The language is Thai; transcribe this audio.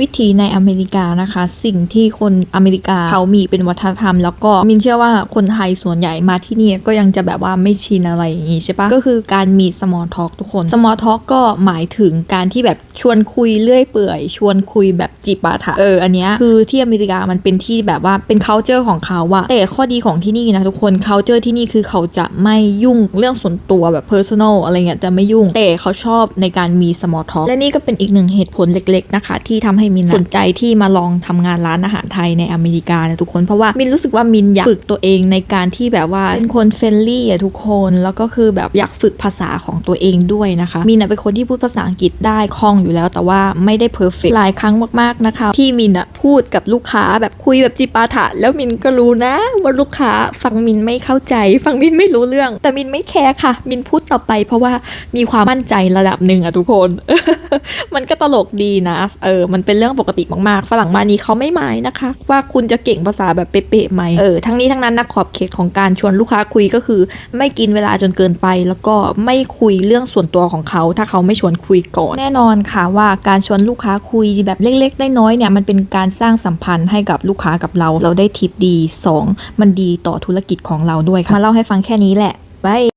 วิธีในอเมริกานะคะ สิ่งที่คนอเมริกาเขามีเป็นวัฒนธรรม แล้วก็มินเชื่อว่าคนไทยส่วนใหญ่มาที่นี่ก็ยังจะแบบว่าไม่ชินอะไรอย่างงี้ใช่ปะก็คือการมี small talk ทุกคน small talk ก็หมายถึงการที่แบบชวนคุยเลื่อยเปื่อย ชวนคุยแบบจีบปาถะเอออันเนี้ยคือที่อเมริกามันเป็นที่แบบว่าเป็น culture ของเขาอะแต่ข้อดีของที่นี่นะทุกคน culture ที่นี่คือเขาจะไม่ยุ่งเรื่องส่วนตัวแบบ personal อะไรเงี้ยจะไม่ยุ่งแต่เขาชอบในการมี small talk และนี่ก็เป็นอีกหนึ่งเหตุผลเล็ก ๆนะคะ ที่ทำให้มินสนใจที่มาลองทำงานร้านอาหารไทยในอเมริกานะทุกคนเพราะว่ามินรู้สึกว่ามินอยากฝึกตัวเองในการที่แบบว่าเป็นคนเฟรนลี่อะทุกคนแล้วก็คือแบบอยากฝึกภาษาของตัวเองด้วยนะคะมินอะเป็นคนที่พูดภาษาอังกฤษได้คล่องอยู่แล้ว แต่ว่าไม่ได้เพอร์เฟกหลายครั้งมากๆนะคะ ที่มินอะพูดกับลูกค้าแบบคุยแบบจิปาถะ แล้วมินก็รู้นะ ว่าลูกค้าฟังมินไม่เข้าใจ ฟังมินไม่รู้เรื่อง แต่มินไม่แคร์ค่ะ มินพูดต่อไป เพราะว่ามีความมั่นใจระดับหนึ่งอะทุกคน มันก็ตลกดีนะ เออ มันเป็นเรื่องปกติมากๆ ฝรั่งมานี้เขาไม่หมายนะคะ ว่าคุณจะเก่งภาษาแบบเป๊ะๆไหมเออทั้งนี้ทั้งนั้นนะขอบเขตของการชวนลูกค้าคุยก็คือ ไม่กินเวลาจนเกินไป แล้วก็ไม่คุยเรื่องส่วนตัวของเขา ถ้าเขาไม่ชวนคุยก่อน แน่นอนค่ะว่าการชวนลูกค้าคุยแบบเล็กๆน้อยๆเนี่ยมันเป็นการสร้างสัมพันธ์ให้กับลูกค้ากับเรา เราได้ทิปดีสองมันดีต่อธุรกิจของเราด้วยค่ะมาเล่าให้ฟังแค่นี้แหละบาย